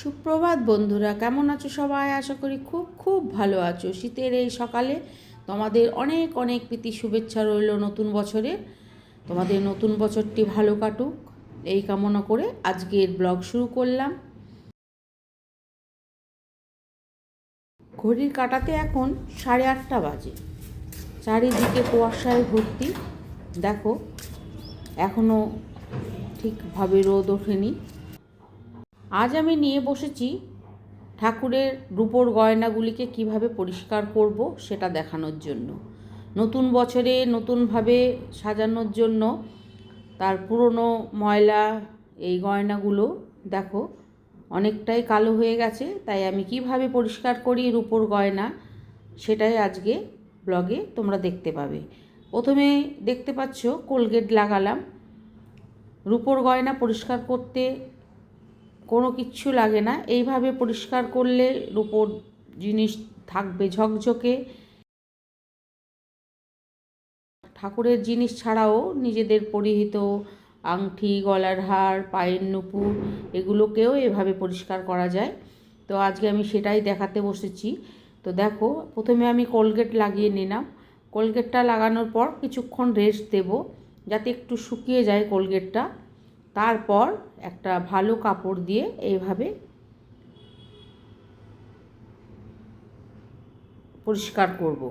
সুপ্রভাত বন্ধুরা, কেমন আছো সবাই? আশা করি খুব খুব ভালো আছো। শীতের এই সকালে তোমাদের অনেক অনেক প্রীতি শুভেচ্ছা রইল নতুন বছরে। তোমাদের নতুন বছরটি ভালো কাটুক। এই কামনা করে আজকের ব্লগ শুরু করলাম। ঘড়ির কাটাতে এখন সাড়ে আটটা বাজে। চারিদিকে কুয়াশায় ভর্তি। দেখো এখনও ঠিকভাবে রোদ ওঠেনি। আজ আমি নিয়ে বসেছি ঠাকুরের রূপোর গয়নাগুলিকে কীভাবে পরিষ্কার করব সেটা দেখানোর জন্য। নতুন বছরে নতুনভাবে সাজানোর জন্য তার পুরনো ময়লা, এই গয়নাগুলো, দেখো, অনেকটাই কালো হয়ে গেছে, তাই আমি কীভাবে পরিষ্কার করি রূপোর গয়না সেটাই আজকে ব্লগে তোমরা দেখতে পাবে। প্রথমে দেখতে পাচ্ছ, কোলগেট লাগালাম। রূপোর গয়না পরিষ্কার করতে কোনো কিচ্ছু লাগে না। এইভাবে পরিষ্কার করলে রূপোর জিনিস থাকবে ঝকঝকে। ঠাকুরের জিনিস ছাড়াও নিজেদের পরিহিত আংটি গলার হার, পায়ের নুপুর এগুলোকেও এভাবে পরিষ্কার করা যায়। তো আজকে আমি সেটাই দেখাতে বসেছি। তো দেখো, প্রথমে আমি কোলগেট লাগিয়ে নিলাম। কোলগেটটা লাগানোর পর কিছুক্ষণ রেস্ট দেব, যাতে একটু শুকিয়ে যায় কোলগেটটা। তারপর একটা ভালো কাপড় দিয়ে এইভাবে পরিষ্কার করব।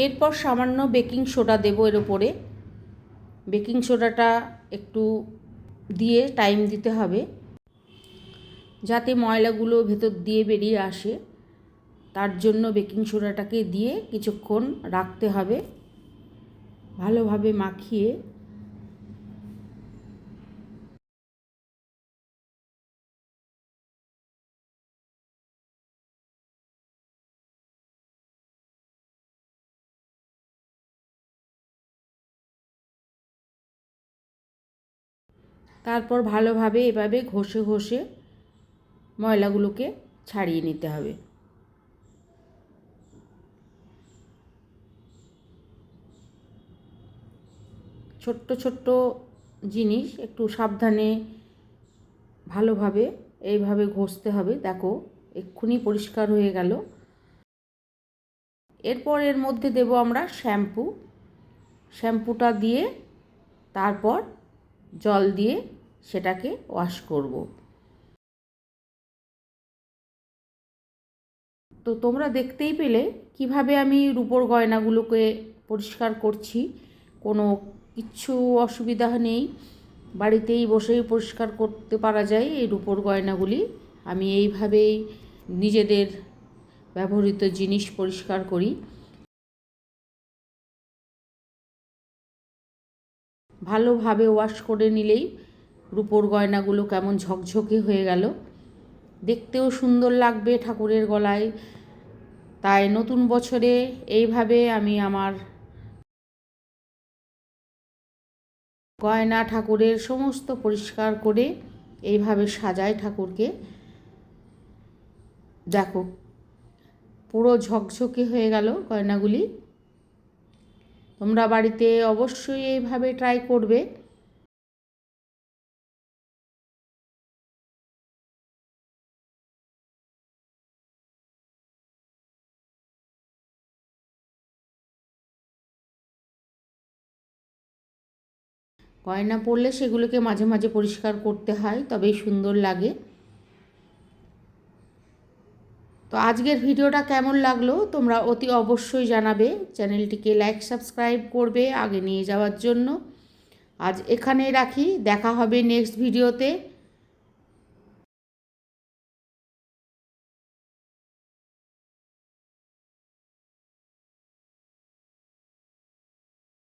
এরপর সামান্য বেকিং সোডা দেব এর ওপরে বেকিং সোডাটা একটু দিয়ে টাইম দিতে হবে, যাতে ময়লাগুলো ভেতর দিয়ে বেরিয়ে আসে। তার জন্য বেকিং সোডাটাকে দিয়ে কিছুক্ষণ রাখতে হবে, ভালোভাবে মাখিয়ে তারপর ভালোভাবে এভাবে ঘষে ঘষে ময়লাগুলোকে ছাড়িয়ে নিতে হবে। ছোট্ট ছোট্ট জিনিস একটু সাবধানে ভালোভাবে এইভাবে ঘষতে হবে। দেখো, এক্ষুনি পরিষ্কার হয়ে গেল। এরপর এর মধ্যে দেব আমরা শ্যাম্পু। শ্যাম্পুটা দিয়ে তারপর জল দিয়ে সেটাকে ওয়াশ করব। তো তোমরা দেখতেই পেলে কীভাবে আমি রূপোর গয়নাগুলোকে পরিষ্কার করছি। কোনো কিচ্ছু অসুবিধা নেই। বাড়িতেই বসেই পরিষ্কার করতে পারা যায় এই রূপোর গয়নাগুলি। আমি এইভাবেই নিজেদের ব্যবহৃত জিনিস পরিষ্কার করি। ভালোভাবে ওয়াশ করে নিলেই রূপোর গয়নাগুলো কেমন ঝকঝকে হয়ে গেল। দেখতেও সুন্দর লাগবে ঠাকুরের গলায়। তাই নতুন বছরে এইভাবে আমি আমার গয়না ঠাকুরের সমস্ত পরিষ্কার করে এইভাবে সাজাই ঠাকুরকে। দেখো, পুরো ঝকঝকে হয়ে গেল গয়নাগুলি। তোমরা বাড়িতে অবশ্যই এইভাবে ট্রাই করবে। গয়না পরলে সেগুলোকে মাঝে মাঝে পরিষ্কার করতে হয়, তবেই সুন্দর লাগে। তো আজকের ভিডিওটা কেমন লাগল তোমরা অতি অবশ্যই জানাবে। চ্যানেলটিকে লাইক, সাবস্ক্রাইব করবে আগে নিয়ে যাওয়ার জন্য। আজ এখানেই রাখি, দেখা হবে নেক্সট ভিডিওতে।